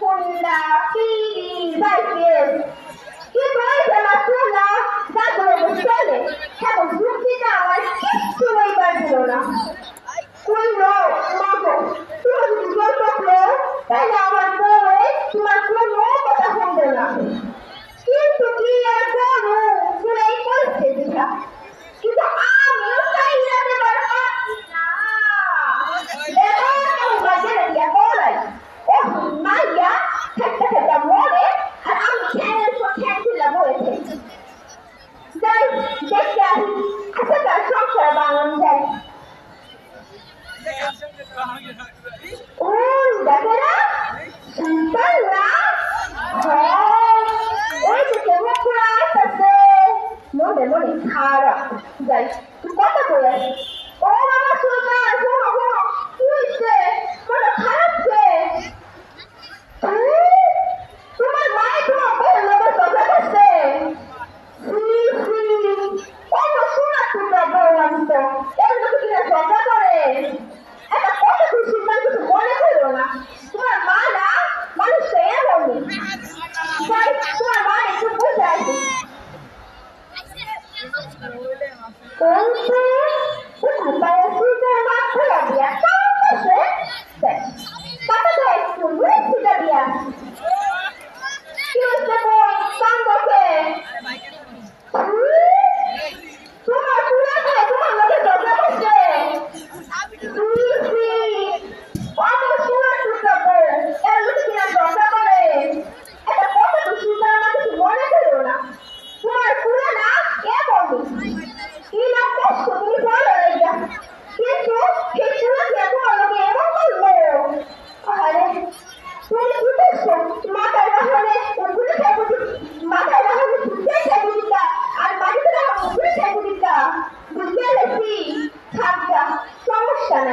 คนด่在田 guys. 我说，我想包？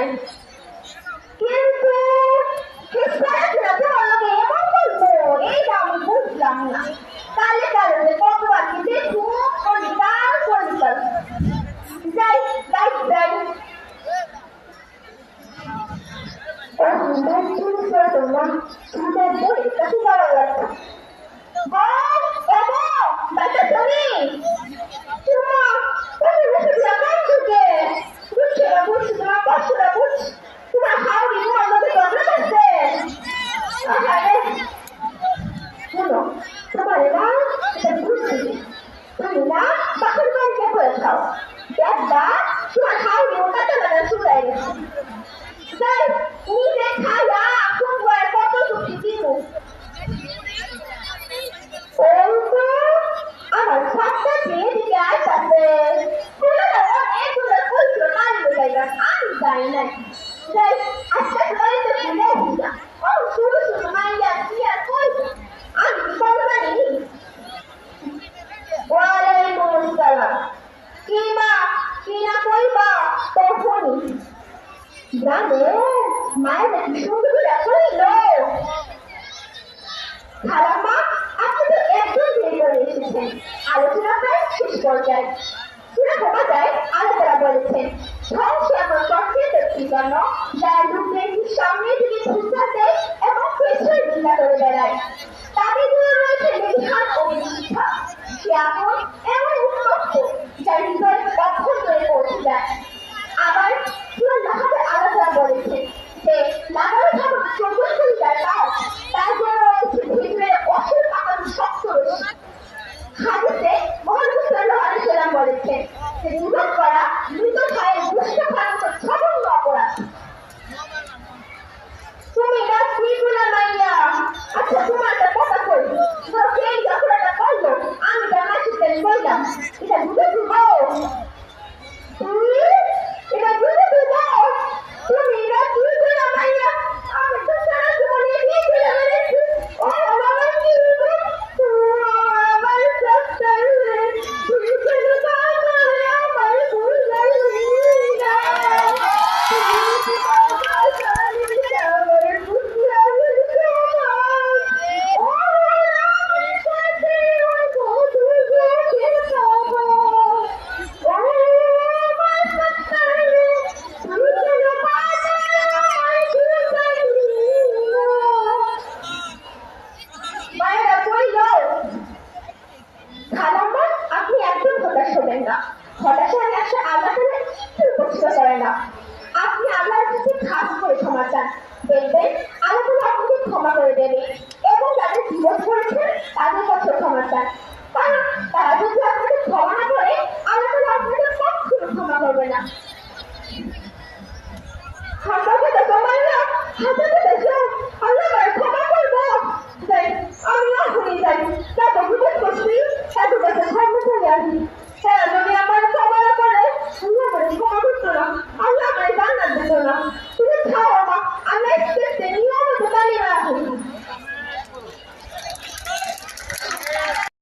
যায় কিন্তু খ্রিস্টানরা ফেরাতে আমাকে এমন করব এইটা আমি বুঝলাম না কালে কারণে কত বাকিতে খুব পরিষ্কার পরিষ্কার যাই যাই যাই তোমরা তোমাদের বই কাছে যাওয়া লাগবে বাবা বাবা তুমি তোমার Panna, sedusi. Panna, pokrywankę błyszczał. Biedna, smakał ją katalana szuleń. Sej, nie lekaja, kubłe, po to suficinów. Olko, আমার সবটা দিয়ে দিকে আসতে কোনো কারণে কোনো কৌশল মানবে তাই না আমি জানি না তাই আজকে ধরে তুমি দেখি না ও শুরু শুরু মাইয়া কি আর কই আমি সর্বাধিক যায় না। কিবা কিনা কইবা তখনই জানে মায়ের নাকি সুন্দর এখনই লোক। খালাম্মা আপনি তো একদম দেরি করে এসেছেন। আলোচনা প্রায় শেষ পর্যায়ে। সুরা ভোপাতায় আলোচনা বলেছেন ধ্বংস এবং কষ্টের ব্যক্তিগণ যারা লোকের সামনে দিকে ঘুরতে এবং পেছনে নিন্দা করে বেড়ায়। তাদের জন্য রয়েছে বিধান ও বিশিক্ষা সে এখন তার হৃদয় অভ্যন্তরে পৌঁছে যায় দেখবেন আল্লাহ আপনাকে ক্ষমা করে দেবে এবং যাদের বিরোধ করেছেন, তাদের কাছে ক্ষমা চান কারণ তারা যদি আপনাকে ক্ষমা না করে, আল্লাহ আপনাকে কখনো ক্ষমা করবে না।